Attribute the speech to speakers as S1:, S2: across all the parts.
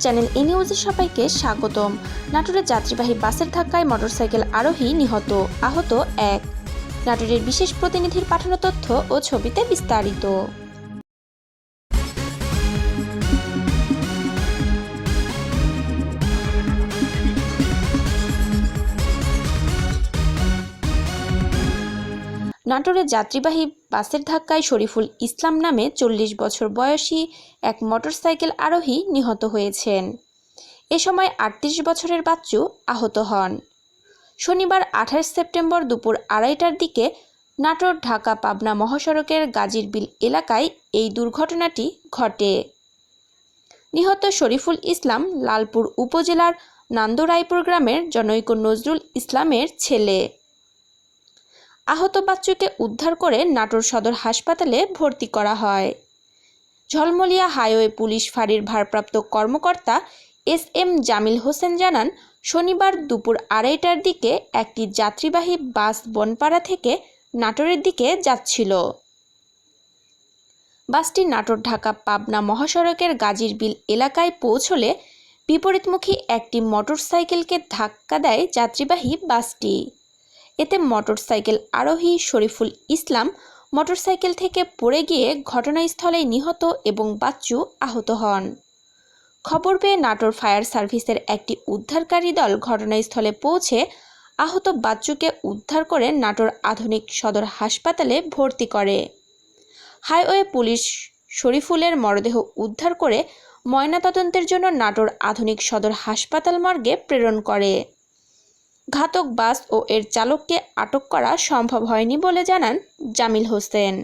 S1: Channel এ নিউজে সবাইকে স্বাগতম। নাটোরের যাত্রীবাহী বাসের ধাক্কায় মোটরসাইকেল আরোহী নিহত, আহত এক। নাটোরের বিশেষ প্রতিনিধির পাঠানো তথ্য ও ছবিতে বিস্তারিত। নাটোরে যাত্রীবাহী বাসের ধাক্কায় শরীফুল ইসলাম নামে চল্লিশ বছর বয়সী এক মোটরসাইকেল আরোহী নিহত হয়েছেন। এ সময় আটত্রিশ বছরের বাচ্চু আহত হন। শনিবার আঠাশ সেপ্টেম্বর দুপুর আড়াইটার দিকে নাটোর ঢাকা পাবনা মহাসড়কের গাজীর বিল এলাকায় এই দুর্ঘটনাটি ঘটে। নিহত শরীফুল ইসলাম লালপুর উপজেলার নান্দরাইপুর গ্রামের জনৈক নজরুল ইসলামের ছেলে। আহত বাচ্চুকে উদ্ধার করে নাটোর সদর হাসপাতালে ভর্তি করা হয়। ঝলমলিয়া হাইওয়ে পুলিশ ফাঁড়ির ভারপ্রাপ্ত কর্মকর্তা এস এম জামিল হোসেন জানান, শনিবার দুপুর আড়াইটার দিকে একটি যাত্রীবাহী বাস বনপাড়া থেকে নাটোরের দিকে যাচ্ছিল। বাসটি নাটোর ঢাকা পাবনা মহাসড়কের গাজীর বিল এলাকায় পৌঁছলে বিপরীতমুখী একটি মোটরসাইকেলকে ধাক্কা দেয় যাত্রীবাহী বাসটি। এতে মোটরসাইকেল আরোহী শরীফুল ইসলাম মোটরসাইকেল থেকে পড়ে গিয়ে ঘটনাস্থলেই নিহত এবং বাচ্চু আহত হন। খবর পেয়ে নাটোর ফায়ার সার্ভিসের একটি উদ্ধারকারী দল ঘটনাস্থলে পৌঁছে আহত বাচ্চুকে উদ্ধার করে নাটোর আধুনিক সদর হাসপাতালে ভর্তি করে। হাইওয়ে পুলিশ শরীফুলের মরদেহ উদ্ধার করে ময়নাতদন্তের জন্য নাটোর আধুনিক সদর হাসপাতাল মর্গে প্রেরণ করে। ঘাতক বাস ও এর চালককে আটক করা সম্ভব হয়নি বলে জানান Jamil Hossain.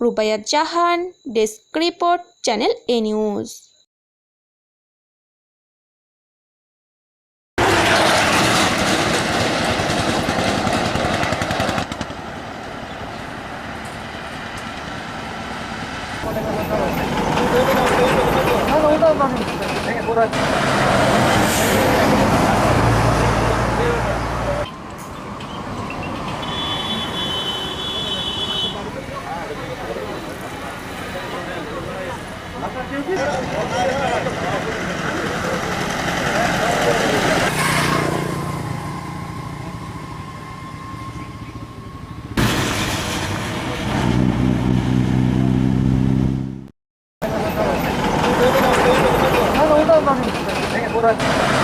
S1: Rubaiyat Jahan, desk report, channel A news.
S2: পড়ে আছে